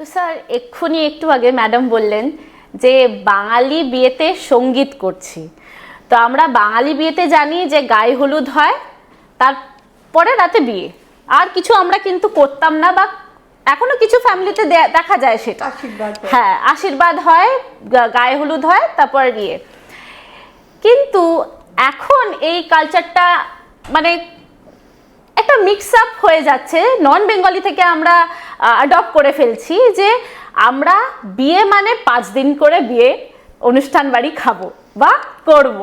তো স্যার এক্ষুনি একটু আগে ম্যাডাম বললেন যে বাঙালি বিয়েতে সংগীত করছি। তো আমরা বাঙালি বিয়েতে জানি যে গায়ে হলুদ হয় তারপরে রাতে বিয়ে। আর কিছু আমরা কিন্তু করতাম না বা এখনও কিছু ফ্যামিলিতে দেখা যায় সেটা। হ্যাঁ। আশীর্বাদ হয় গায়ে হলুদ হয় তারপর বিয়ে। কিন্তু এখন এই কালচারটা মানে একটা মিক্স আপ হয়ে যাচ্ছে। নন বেঙ্গলি থেকে আমরা অ্যাডপ্ট করে ফেলছি যে আমরা বিয়ে মানে পাঁচ দিন করে বিয়ে, অনুষ্ঠান বাড়ি খাব বা করব।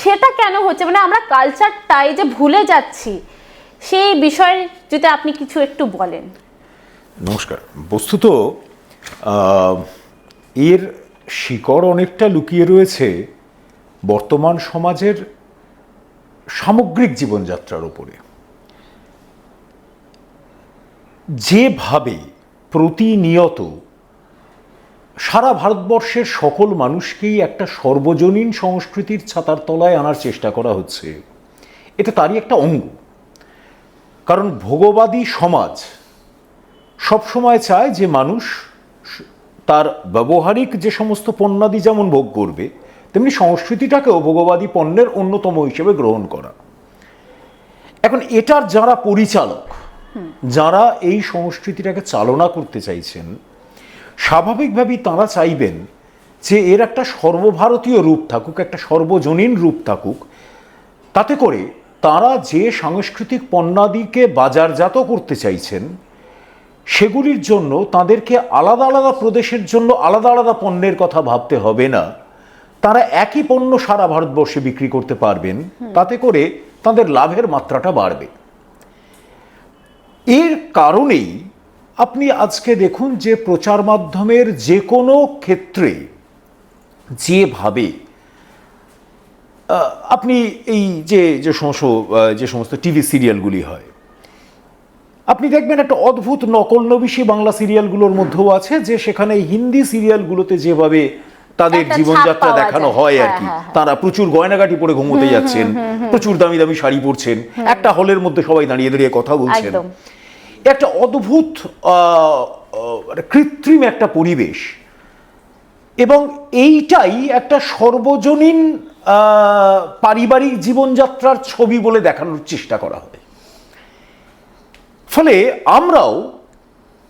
সেটা কেন হচ্ছে? মানে আমরা কালচারটাই যে ভুলে যাচ্ছি, সেই বিষয়ে যদি আপনি কিছু একটু বলেন। নমস্কার। বস্তুত এর শিকড় অনেকটা লুকিয়ে রয়েছে বর্তমান সমাজের সামগ্রিক জীবনযাত্রার উপরে। যেভাবে প্রতিনিয়ত সারা ভারতবর্ষের সকল মানুষকেই একটা সর্বজনীন সংস্কৃতির ছাতার তলায় আনার চেষ্টা করা হচ্ছে, এটা তারই একটা অঙ্গ। কারণ ভোগবাদী সমাজ সবসময় চায় যে মানুষ তার ব্যবহারিক যে সমস্ত পণ্যাদি যেমন ভোগ করবে, তেমনি সংস্কৃতিটাকেও ভোগবাদী পণ্যের অন্যতম হিসেবে গ্রহণ করা। এখন এটার যারা পরিচালক যারা এই সংস্কৃতিটাকে চালনা করতে চাইছেন স্বাভাবিকভাবেই তাঁরা চাইবেন যে এর একটা সর্বভারতীয় রূপ থাকুক একটা সর্বজনীন রূপ থাকুক। তাতে করে তারা যে সাংস্কৃতিক পণ্যাদিকে বাজারজাত করতে চাইছেন সেগুলির জন্য তাদেরকে আলাদা আলাদা প্রদেশের জন্য আলাদা আলাদা পণ্যের কথা ভাবতে হবে না। তারা একই পণ্য সারা ভারতবর্ষে বিক্রি করতে পারবেন। তাতে করে তাদের লাভের মাত্রাটা বাড়বে। এর কারণেই আপনি আজকে দেখুন যে প্রচার মাধ্যমের যে কোনো ক্ষেত্রে যেভাবে আপনি এই যে যে সমস্ত যে সমস্ত টিভি সিরিয়ালগুলি হয়, আপনি দেখবেন একটা অদ্ভুত নকল নবিশি বাংলা সিরিয়ালগুলোর মধ্যেও আছে যে সেখানে হিন্দি সিরিয়ালগুলোতে যেভাবে তাদের জীবনযাত্রা দেখানো হয় আর হ্যাঁ, কি। হ্যাঁ, হ্যাঁ। তারা প্রচুর গয়নাগাটি পরে ঘুমোতে যাচ্ছেন প্রচুর দামি দামি শাড়ি পরছেন একটা হলের মধ্যে সবাই দাঁড়িয়ে দাঁড়িয়ে কথা বলছেন। একটা অদ্ভুত কৃত্রিম একটা পরিবেশ। এবং এইটাই একটা সর্বজনীন আহ, পারিবারিক জীবনযাত্রার ছবি বলে দেখানোর চেষ্টা করা হয়। ফলে আমরাও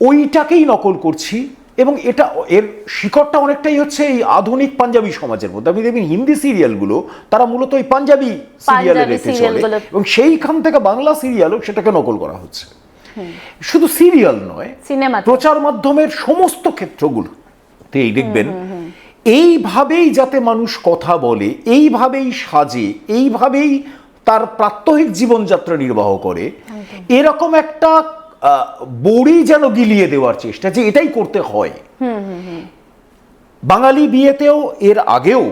ওইটাকেই নকল করছি এবং এটা এর শিকড়টা অনেকটাই হচ্ছে এই আধুনিক পাঞ্জাবি সমাজের মধ্যে। আপনি দেখবেন হিন্দি সিরিয়ালগুলো তারা মূলত ওই পাঞ্জাবি সিরিয়ালে রেখে চলে। এবং সেইখান থেকে বাংলা সিরিয়ালও সেটাকে নকল করা হচ্ছে। শুধু সিরিয়াল নয় সিনেমা প্রচার মাধ্যমের সমস্ত ক্ষেত্রগুলোতেই দেখবেন এইভাবেই যাতে মানুষ কথা বলে এইভাবেই সাজে এইভাবেই তার প্রাত্যহিক জীবনযাত্রা নির্বাহ করে এরকম একটা বড়ি যেন গিলিয়ে দেওয়ার চেষ্টা যে এটাই করতে হয়। বাঙালি বিয়েতেও এর আগেও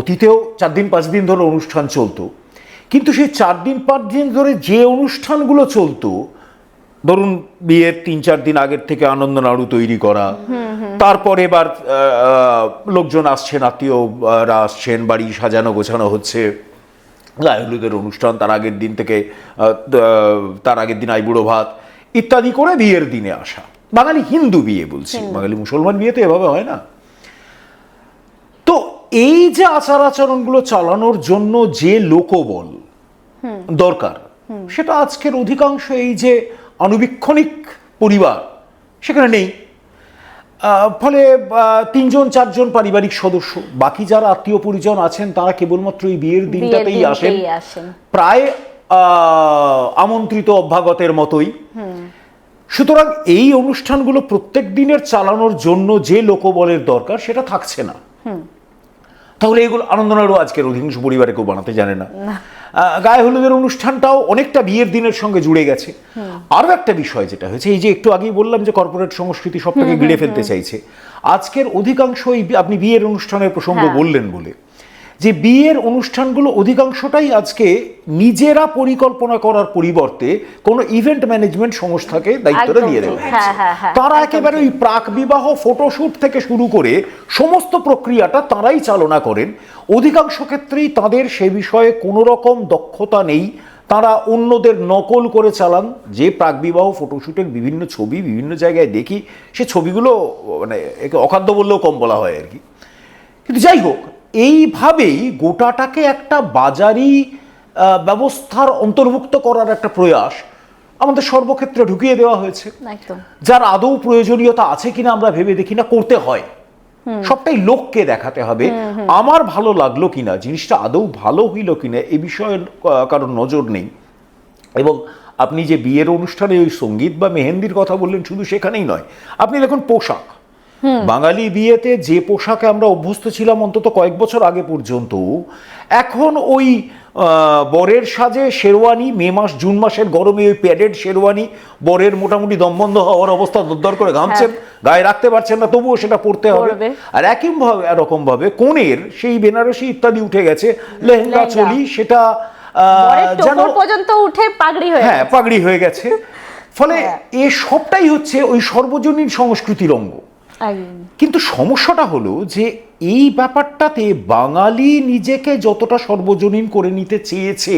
অতীতেও চার দিন পাঁচ দিন ধরে অনুষ্ঠান চলতো। কিন্তু সেই চার দিন পাঁচ দিন ধরে যে অনুষ্ঠানগুলো চলতো ধরুন বিয়ের তিন চার দিন আগের থেকে আনন্দ নাড়ু তৈরি করা তারপরে এবার লোকজন আসছেন আত্মীয়রা আসছেন বাড়ি সাজানো গোছানো হচ্ছে। গায়ে হলুদের অনুষ্ঠান তার আগের দিন থেকে তার আগের দিন আইবুড়ো ভাত ইত্যাদি করে বিয়ের দিনে আসা। বাঙালি হিন্দু বিয়ে বলছি বাঙালি মুসলমান বিয়ে তো এভাবে হয় না। তো এই যে আচার আচরণগুলো চালানোর জন্য যে লোকবল দরকার সেটা আজকের অধিকাংশ এই যে আনুবীক্ষণিক পরিবার সেখানে নেই। ফলে তিনজন চারজন পারিবারিক সদস্য বাকি যারা আত্মীয় পরিজন আছেন তারা কেবলমাত্র এই বিয়ের দিনটাতেই আসেন। আসেন। প্রায় আহ, আমন্ত্রিত অভ্যাগতের মতোই। সুতরাং এই অনুষ্ঠানগুলো প্রত্যেক দিনের চালানোর জন্য যে লোকবলের দরকার সেটা থাকছে না। তাহলে এগুলো আনন্দনাড়ু আজকের অধিকাংশ পরিবারে কেউ বানাতে জানে না। গায়ে হলুদের অনুষ্ঠানটাও অনেকটা বিয়ের দিনের সঙ্গে জুড়ে গেছে। আরও একটা বিষয় যেটা হয়েছে এই যে একটু আগেই বললাম যে কর্পোরেট সংস্কৃতি সবটাকে গিড়ে ফেলতে চাইছে। আজকের অধিকাংশ এই বি- আপনি বিয়ের অনুষ্ঠানের প্রসঙ্গ হ্যাঁ। বললেন বলে। যে বিয়ের অনুষ্ঠানগুলো অধিকাংশটাই আজকে নিজেরা পরিকল্পনা করার পরিবর্তে কোনো ইভেন্ট ম্যানেজমেন্ট সংস্থাকে দায়িত্বটা দিয়ে হয়েছে। হ্যাঁ, হ্যাঁ, হ্যাঁ, তারা একেবারে ওই প্রাক বিবাহ ফটোশুট থেকে শুরু করে সমস্ত প্রক্রিয়াটা তারাই চালনা করেন। অধিকাংশ ক্ষেত্রেই তাদের সে বিষয়ে কোনো রকম দক্ষতা নেই। তারা অন্যদের নকল করে চালান। যে প্রাকবিবাহ ফটোশ্যুটের বিভিন্ন ছবি বিভিন্ন জায়গায় দেখি সে ছবিগুলো মানে একে অখাদ্য বললেও কম বলা হয় আর কি। কিন্তু যাই হোক এইভাবেই গোটাটাকে একটা বাজারি ব্যবস্থার অন্তর্ভুক্ত করার একটা প্রয়াস আমাদের সর্বক্ষেত্রে ঢুকিয়ে দেওয়া হয়েছে। যার আদৌ প্রয়োজনীয়তা আছে কিনা আমরা ভেবে দেখি না করতে হয়। সবটাই লোককে দেখাতে হবে। আমার ভালো লাগল কিনা জিনিসটা আদৌ ভালো হইল কিনা এ বিষয়ে কারোর নজর নেই। এবং আপনি যে বিয়ের অনুষ্ঠানে ওই সংগীত বা মেহেন্দির কথা বললেন শুধু সেখানেই নয়। আপনি দেখুন পোশাক। বাঙালি বিয়েতে যে পোশাকে আমরা অভ্যস্ত ছিলাম অন্তত কয়েক বছর আগে পর্যন্ত এখন ওই বরের সাজে শেরওয়ানি মে মাস জুন মাসের গরমে ওই প্যাডেড শেরওয়ানি বরের মোটামুটি দমবন্ধ হওয়ার অবস্থা দরদর করে ঘামছেন গায়ে রাখতে পারছেন না তবুও সেটা পড়তে হবে আর একই ভাবে এরকম ভাবে কোণের সেই বেনারসি ইত্যাদি উঠে গেছে লেহেঙ্গা। চলি সেটা যেন পর্যন্ত উঠে পাগড়ি হয়ে হ্যাঁ পাগড়ি হয়ে গেছে ফলে হ্যাঁ। এ সবটাই হচ্ছে ওই সর্বজনীন সংস্কৃতির অঙ্গ। কিন্তু সমস্যাটা হলো যে এই ব্যাপারটাতে বাঙালি নিজেকে যতটা সর্বজনীন করে নিতে চেয়েছে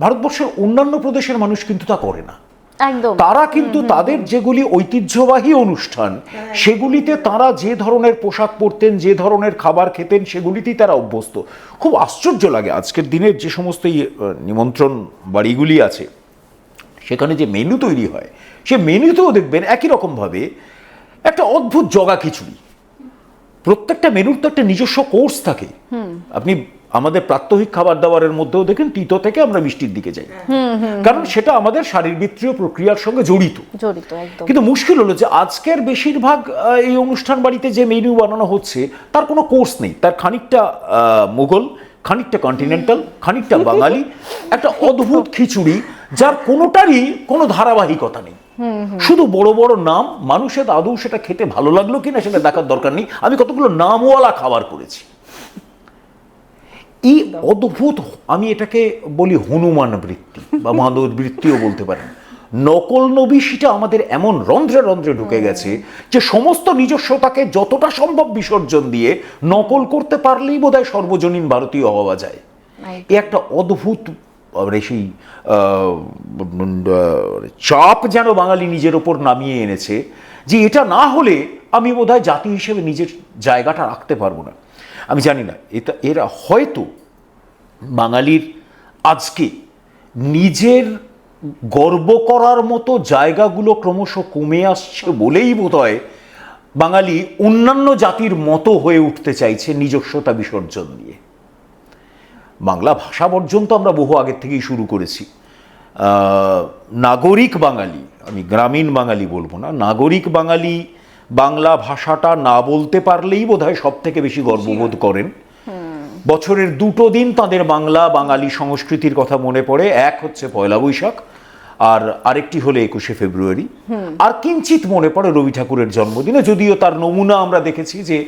ভারতবর্ষের অন্যান্য প্রদেশের মানুষ কিন্তু তা করে না। তারা কিন্তু তাদের যেগুলি ঐতিহ্যবাহী অনুষ্ঠান সেগুলিতে তারা যে ধরনের পোশাক পরতেন যে ধরনের খাবার খেতেন সেগুলিতেই তারা অভ্যস্ত। খুব আশ্চর্য লাগে আজকের দিনের যে সমস্ত নিমন্ত্রণ বাড়িগুলি আছে সেখানে যে মেনু তৈরি হয় সে মেনুতেও দেখবেন একই রকমভাবে একটা অদ্ভুত জগা খিচুড়ি। প্রত্যেকটা মেনুর তো একটা নিজস্ব কোর্স থাকে। আপনি আমাদের প্রাত্যহিক খাবার দাবারের মধ্যেও দেখেন তিতো থেকে আমরা মিষ্টির দিকে যাই। কারণ সেটা আমাদের শারীরবৃত্তীয় প্রক্রিয়ার সঙ্গে জড়িত। জড়িত কিন্তু মুশকিল হলো যে আজকের বেশিরভাগ এই অনুষ্ঠান বাড়িতে যে মেনু বানানো হচ্ছে তার কোনো কোর্স নেই। তার খানিকটা মুঘল খানিকটা কন্টিনেন্টাল খানিকটা বাঙালি। একটা অদ্ভুত খিচুড়ি। যার কোনোটারই কোনো ধারাবাহিকতা নেই। শুধু বড় বড় নাম মানুষের আদৌ সেটা খেতে ভালো লাগল কিনা সেটা দেখার দরকার নেই। আমি কতগুলো নামওয়ালা খাবার করেছি। এই অদ্ভুত আমি এটাকে বলি হনুমান বৃত্তি বা মানব বৃত্তিও বলতে পারেন। নকল নবী সেটা আমাদের এমন রন্ধ্রে রন্ধ্রে ঢুকে গেছে যে সমস্ত নিজস্বতাকে যতটা সম্ভব বিসর্জন দিয়ে নকল করতে পারলেই বোধহয় সর্বজনীন ভারতীয় হওয়া যায়। এ একটা অদ্ভুত মানে সেই চাপ যেন বাঙালি নিজের ওপর নামিয়ে এনেছে, যে এটা না হলে আমি বোধহয় জাতি হিসেবে নিজের জায়গাটা রাখতে পারব না। আমি জানি না, এটা, এরা হয়তো বাঙালির আজকে নিজের গর্ব করার মতো জায়গাগুলো ক্রমশ কমে আসছে বলেই বোধহয় বাঙালি অন্যান্য জাতির মতো হয়ে উঠতে চাইছে নিজস্বতা বিসর্জন দিয়ে। বাংলা ভাষা বর্জন তো আমরা বহু আগের থেকেই শুরু করেছি। নাগরিক বাঙালি আমি গ্রামীণ বাঙালি বলব না নাগরিক বাঙালি বাংলা ভাষাটা না বলতে পারলেই বোধহয় সব থেকে বেশি গর্ববোধ করেন। বছরের দুটো দিন তাদের বাংলা বাঙালি সংস্কৃতির কথা মনে পড়ে এক হচ্ছে পয়লা বৈশাখ আর আরেকটি হলো একুশে ফেব্রুয়ারি। আর কিঞ্চিত মনে পড়ে রবি ঠাকুরের জন্মদিনে যদিও তার নমুনা আমরা দেখেছি যে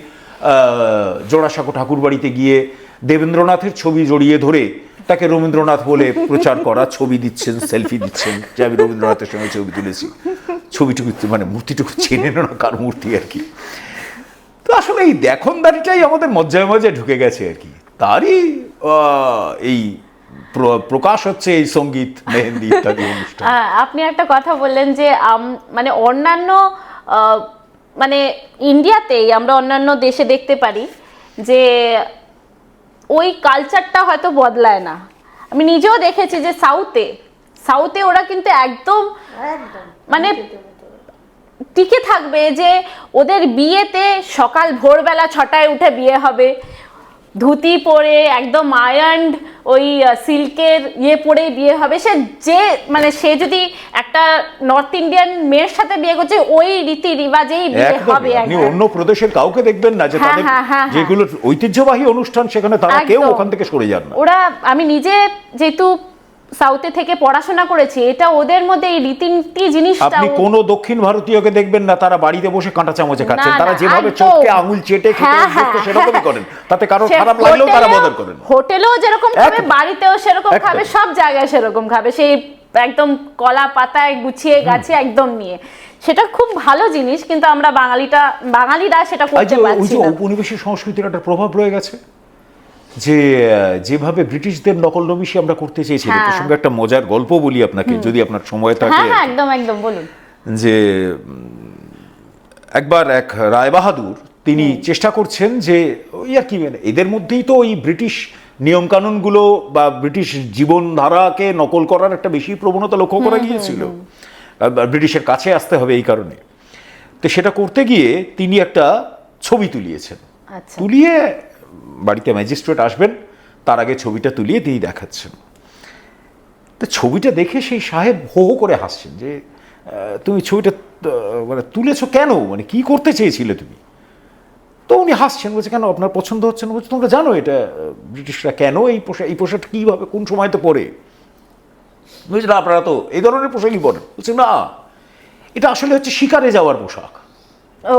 জোড়াসাঁকো ঠাকুর বাড়িতে গিয়ে দেবেন্দ্রনাথের ছবি জড়িয়ে ধরে তাকে রবীন্দ্রনাথ বলে প্রচার করা, ছবি দিচ্ছেন সেলফি দিচ্ছেন, যে আমি রবীন্দ্রনাথের সঙ্গে ছবি তুলেছি। ছবিটুকু মানে মূর্তিটুকু চেনে না কার মূর্তি আর কি। তো আসলে এই দেখনদারিটাই আমাদের মজ্জায় মজ্জায় ঢুকে গেছে আর কি। তারই এই প্রকাশ হচ্ছে এই সংগীত, মেহেন্দি ইত্যাদি অনুষ্ঠান। আপনি একটা কথা বললেন যে মানে অন্যান্য মানে ইন্ডিয়াতেই আমরা অন্যান্য দেশে দেখতে পারি যে ওই কালচারটা হয়তো বদলায় না। আমি নিজেও দেখেছি যে সাউথে সাউথে ওরা কিন্তু একদম মানে টিকে থাকবে যে ওদের বিয়েতে সকাল ভোরবেলা ছটায় উঠে বিয়ে হবে। ধুতি পরে একদম আয়ান্ড ওই সিল্কের ইয়ে পরেই বিয়ে হবে। সে যে মানে সে যদি একটা নর্থ ইন্ডিয়ান মেয়ের সাথে বিয়ে করছে ওই রীতি রিবাজেই বিয়ে হবে আপনি অন্য প্রদেশের কাউকে দেখবেন না যে হ্যাঁ, তাদের হ্যাঁ, হ্যাঁ। যেগুলো ঐতিহ্যবাহী অনুষ্ঠান সেখানে তারা কেউ ওখান থেকে সরে যান না। ওরা আমি নিজে যেহেতু সাউথে থেকে পড়াশোনা করেছি এটা ওদের মধ্যে এই রীতিনীতি জিনিসটা আপনি কোন দক্ষিণ ভারতীয়কে দেখবেন না তারা বাড়িতে বসে কাঁটা চামচে খাচ্ছেন তারা যেভাবে। চোখকে আঙুল চেটে খেতে হ্যাঁ, হ্যাঁ, সেরকমই হ্যাঁ। করেন। তাতে কারও খারাপ লাগলেও তারা বদল করেন। হোটেলেও যেরকম খাবে বাড়িতেও সেরকম খাবে সব জায়গায় সেরকম খাবে। সেই একদম কলা পাতায় গুছিয়ে গাছে একদম নিয়ে। সেটা খুব ভালো জিনিস কিন্তু আমরা বাঙালিটা বাঙালিরা সেটা করতে পারছি না। ঔপনিবেশিক সংস্কৃতির একটা প্রভাব রয়ে গেছে যে যেভাবে ব্রিটিশদের নকল নবিশি আমরা করতে চেয়েছিলাম হ্যাঁ। প্রসঙ্গে একটা মজার গল্প বলি আপনাকে যদি আপনার সময় থাকে। হ্যাঁ হ্যাঁ একদম একদম বলুন। যে একবার এক রায় বাহাদুর তিনি চেষ্টা করছেন যে ওই আর কি মানে এদের মধ্যেই তো ওই ব্রিটিশ নিয়মকানুনগুলো বা ব্রিটিশ জীবনধারাকে নকল করার একটা বেশি প্রবণতা লক্ষ্য করা গিয়েছিল। ব্রিটিশের কাছে আসতে হবে এই কারণে। তো সেটা করতে গিয়ে তিনি একটা ছবি তুলিয়েছেন। আচ্ছা। তুলিয়ে বাড়িতে ম্যাজিস্ট্রেট আসবেন, তার আগে ছবিটা তুলিয়ে তিনি দেখাচ্ছেন। তো ছবিটা দেখে সেই সাহেব হো হো করে হাসছেন যে তুমি ছবিটা মানে তুলেছো কেন? মানে কি করতে চেয়েছিলে তুমি? তো উনি হাসছেন, বলছে, কেন আপনার পছন্দ হচ্ছে না? বলছে, তোমরা জানো এটা, ব্রিটিশরা কেন এই পোশাক, এই পোশাকটা কীভাবে, কোন সময় তো পরে? না, আপনারা তো এই ধরনের পোশাকই পরেন। বলছে, না, এটা আসলে হচ্ছে শিকারে যাওয়ার পোশাক। ও।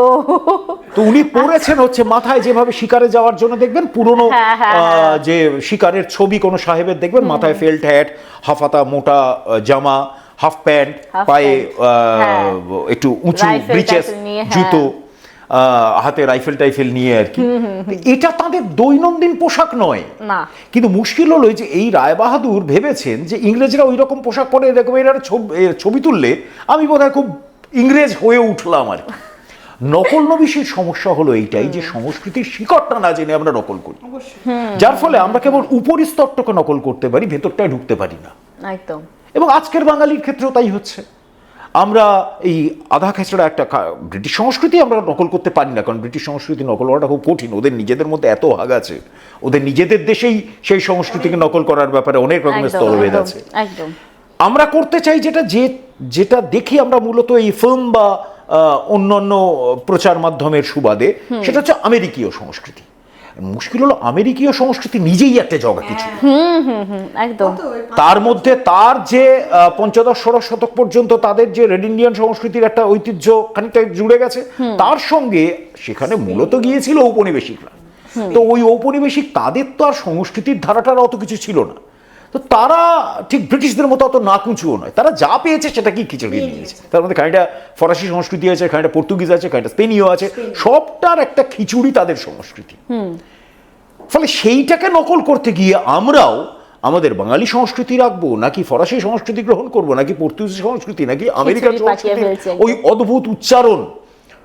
তো উনি পড়েছেন হচ্ছে মাথায় যেভাবে শিকারে যাওয়ার জন্য। দেখবেন পুরনো হ্যাঁ, হ্যাঁ, আহ, যে শিকারের ছবি কোনো সাহেবের দেখবেন মাথায় ফেল্ট হ্যাট হাফাতা মোটা জামা হাফ প্যান্ট পায়ে হ্যাঁ। একটু উঁচু ব্রিচেস হ্যাঁ। জুতো হাতে রাইফেল টাইফেল নিয়ে আর কি। এটা তাদের দৈনন্দিন পোশাক নয়। না। কিন্তু মুশকিল হলো যে এই রায় বাহাদুর ভেবেছেন যে ইংরেজরা ওই রকম পোশাক পরে এরকম এরা ছবি ছবি তুললে আমি বোধহয় খুব ইংরেজ হয়ে উঠলাম আর কি। নকল নবিশের সমস্যা হলো এইটাই যে সংস্কৃতির শিকড়টা না জেনে আমরা নকল করি। যার ফলে আমরা কেবল উপরিস্তরটাকে নকল করতে পারি ভেতরটায় ঢুকতে পারি না। একদম। এবং আজকের বাঙালির ক্ষেত্রেও তাই হচ্ছে। আমরা এই আধা খেচড়া একটা ব্রিটিশ সংস্কৃতি আমরা নকল করতে পারি না কারণ ব্রিটিশ সংস্কৃতি নকল করাটা খুব কঠিন। ওদের নিজেদের মধ্যে এত ভাগ আছে। ওদের নিজেদের দেশেই সেই সংস্কৃতিকে নকল করার ব্যাপারে অনেক রকমের স্তরভেদ আছে। আমরা করতে চাই যেটা যে যেটা দেখি আমরা মূলত এই ফিল্ম বা আহ, অন্যান্য প্রচার মাধ্যমের সুবাদে সেটা হচ্ছে আমেরিকীয় সংস্কৃতি। মুশকিল হলো আমেরিকীয় সংস্কৃতি নিজেই একটা জগা কিছু। তার মধ্যে তার যে আহ, পঞ্চদশ ষোড়শ শতক পর্যন্ত তাদের যে রেড ইন্ডিয়ান সংস্কৃতির একটা ঐতিহ্য খানিকটা জুড়ে গেছে তার সঙ্গে সেখানে মূলত গিয়েছিল ঔপনিবেশিকরা। তো ওই ঔপনিবেশিক তাদের তো আর সংস্কৃতির ধারাটার অত কিছু ছিল না। তো তারা ঠিক ব্রিটিশদের মতো অত না নাকুচুও নয়। তারা যা পেয়েছে সেটা কি খিচড়ি নিয়েছে তার মধ্যে খানিকটা ফরাসি সংস্কৃতি আছে খানিকটা পর্তুগিজ আছে খানিকটা স্পেনীয় আছে সবটার একটা খিচুড়ি তাদের সংস্কৃতি। ফলে সেইটাকে নকল করতে গিয়ে আমরাও আমাদের বাঙালি সংস্কৃতি রাখব নাকি ফরাসি সংস্কৃতি গ্রহণ করব নাকি পর্তুগিজ সংস্কৃতি নাকি আমেরিকান সংস্কৃতি ওই অদ্ভুত উচ্চারণ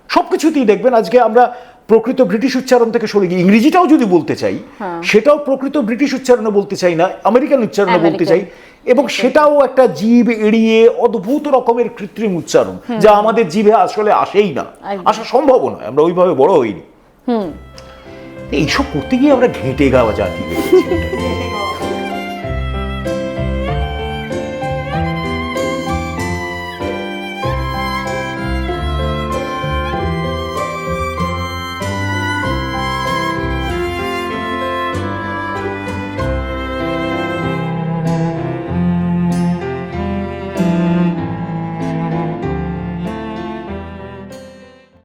সবকিছুতেই দেখবেন আজকে আমরা প্রকৃত ব্রিটিশ উচ্চারণ থেকে সরে গিয়ে ইংরেজিটাও যদি বলতে চাই সেটাও প্রকৃত ব্রিটিশ উচ্চারণে বলতে চাই না আমেরিকান উচ্চারণে বলতে চাই। এবং সেটাও একটা জীব এড়িয়ে অদ্ভুত রকমের কৃত্রিম উচ্চারণ যা আমাদের জিভে আসলে আসেই না আসা সম্ভব নয় আমরা ওইভাবে বড় হইনি। এইসব করতে গিয়ে আমরা ঘেঁটে গাওয়া জাতি হয়ে।